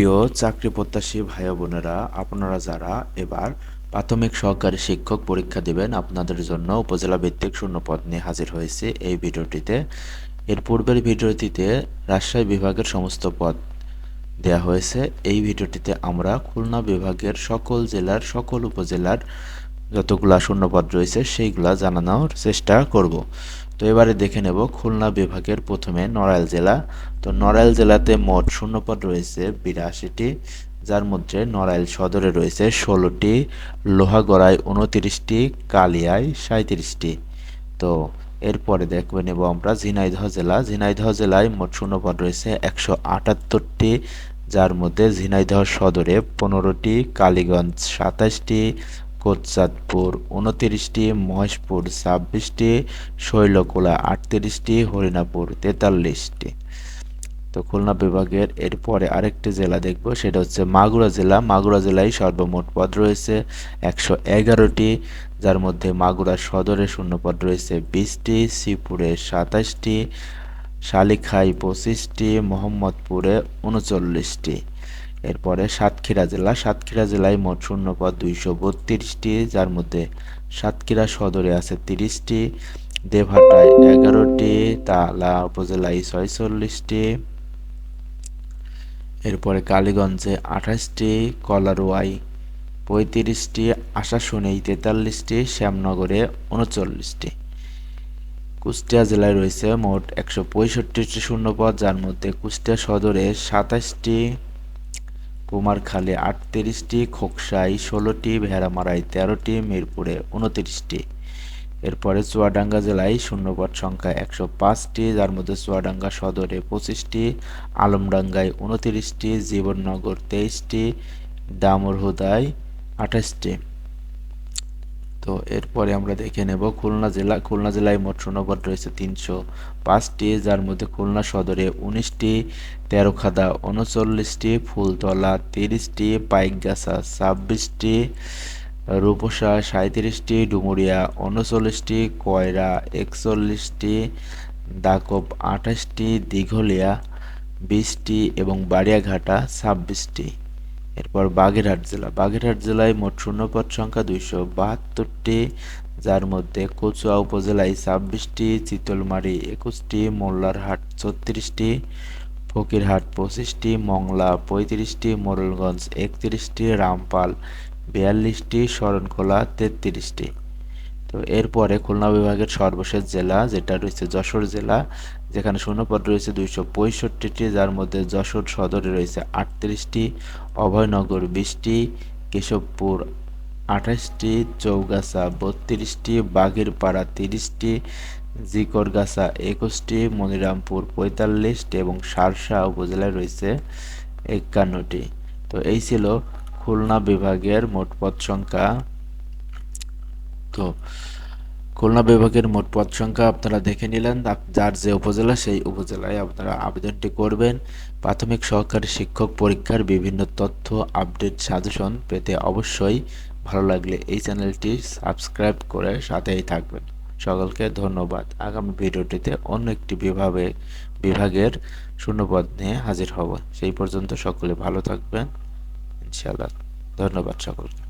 প্রিয় চাকরি প্রত্যাশী ভাই বোনেরা, আপনারা যারা এবার প্রাথমিক সহকারী শিক্ষক পরীক্ষা দিবেন, আপনাদের জন্য উপজেলা ভিত্তিক শূন্যপদ নিয়ে হাজির হয়েছে এই ভিডিওটিতে। এর পূর্বের ভিডিওটিতে রাজশাহী বিভাগের সমস্ত পদ দেয়া হয়েছে। এই ভিডিওটিতে আমরা খুলনা বিভাগের সকল জেলার, সকল উপজেলার যতগুলা শূন্যপদ রয়েছে, সেইগুলা জানানোর চেষ্টা করব। তো এবারে দেখে নেব খুলনা বিভাগের প্রথমে নড়াইল জেলা। তো নড়াইল জেলাতে মোট শূন্যপদ রয়েছে বিরাশিটি, যার মধ্যে নড়াইল সদরে রয়েছে ষোলোটি, লোহাগড়ায় উনতিরিশটি, কালিয়ায় সাঁত্রিশটি তো এরপরে দেখবে নেব আমরা ঝিনাইদহ জেলা। ঝিনাইদহ জেলায় মোট শূন্যপদ রয়েছে একশো আটাত্তরটি, যার মধ্যে ঝিনাইদহ সদরে পনেরোটি, কালীগঞ্জ সাতাশটি কোটচাঁদপুর উনতিরিশটি, মহেশপুর, ছাব্বিশটি, শৈলকোলা, আটত্রিশটি, হরিণাপুর, তেতাল্লিশটি। তো খুলনা বিভাগের এরপরে আরেকটি জেলা দেখব, সেটা হচ্ছে মাগুরা জেলা। মাগুরা জেলায় সর্বমোট পদ রয়েছে একশো এগারোটি, যার মধ্যে মাগুরা সদরে শূন্যপদ রয়েছে বিশটি, শ্রীপুরে সাতাশটি শালিখাই পঁচিশটি, মোহাম্মদপুরে উনচল্লিশটি। এরপরে সাতক্ষীরা জেলা। সাতক্ষীরা জেলায় মোট শূন্যপদ দুইশো বত্রিশটি, যার মধ্যে সাতক্ষীরা সদরে আছে তিরিশটি দেবহাটায় এগারোটি, তালা উপজেলায় ছয়চল্লিশটি এরপরে কালীগঞ্জে আঠাশটি কলারোয়াই পঁয়ত্রিশটি, আশাশুনেই তেতাল্লিশটি, শ্যামনগরে উনচল্লিশটি। কুষ্টিয়া জেলায় রয়েছে মোট একশো পঁয়ষট্টিটি শূন্যপদ, যার মধ্যে কুষ্টিয়া সদরে সাতাশটি কুমারখালী আটত্রিশটি, খোকসাই ষোলোটি ভেড়ামারায় তেরোটি, মিরপুরে উনত্রিশটি। এরপরে চুয়াডাঙ্গা জেলায় শূন্যপদ সংখ্যা একশো পাঁচটি, যার মধ্যে চুয়াডাঙ্গা সদরে পঁচিশটি, আলমডাঙ্গায় উনত্রিশটি, জীবননগর তেইশটি দামরহুদায় আঠাশটি। তো এরপরে আমরা দেখে নেব খুলনা জেলা, খুলনা জেলায় মোট শূন্যপদ রয়েছে তিনশো পাঁচটি, যার মধ্যে খুলনা সদরে উনিশটি, তেরোখাদা উনচল্লিশটি, ফুলতলা তিরিশটি, পাইকগাছা ছাব্বিশটি, রূপসা সাঁত্রিশটি ডুমুরিয়া উনচল্লিশটি, কয়রা একচল্লিশটি দাকব আঠাশটি, দীঘলিয়া বিশটি এবং বাড়িয়াঘাটা ছাব্বিশটি। এরপর বাগেরহাট জেলা। বাগেরহাট জেলায় মোট শূন্যপদ সংখ্যা দুইশো বাহাত্তরটি, যার মধ্যে কচুয়া উপজেলায় ছাব্বিশটি, চিতলমারি একুশটি, মোল্লারহাট ছত্রিশটি, ফকিরহাট পঁচিশটি, মংলা পঁয়ত্রিশটি, মোরলগঞ্জ একত্রিশটি, রামপাল বিয়াল্লিশটি, শরণখোলা তেত্রিশটি। তো এরপরে খুলনা বিভাগের সর্বশেষ জেলা যেটা রয়েছে যশোর জেলা, যেখানে শূন্যপদ রয়েছে দুইশো পঁয়ষট্টিটি, যার মধ্যে যশোর সদরে রয়েছে আটত্রিশটি, অভয়নগর বিশটি, কেশবপুর আঠাশটি, চৌগাছা বত্রিশটি, বাগেরপাড়া তিরিশটি, জিকরগাছা একুশটি, মনিরামপুর পঁয়তাল্লিশটি এবং সারসা উপজেলায় রয়েছে একান্নটি। তো এই ছিল খুলনা বিভাগের মোট পদ সংখ্যা। তো খুলনা বিভাগের মোট পদ সংখ্যা আপনারা দেখে নিলেন। যার যে উপজেলা, সেই উপজেলায় আপনারা আবেদনটি করবেন। প্রাথমিক সহকারী শিক্ষক পরীক্ষার বিভিন্ন তথ্য, আপডেট, সাজেশন পেতে অবশ্যই ভালো লাগলে এই চ্যানেলটি সাবস্ক্রাইব করে সাথেই থাকবেন। সকলকে ধন্যবাদ। আগামী ভিডিওটিতে অন্য একটি বিভাগে, বিভাগের শূন্যপদ নিয়ে হাজির হব। সেই পর্যন্ত সকলে ভালো থাকবেন। ইনশাআল্লাহ। ধন্যবাদ সকলকে।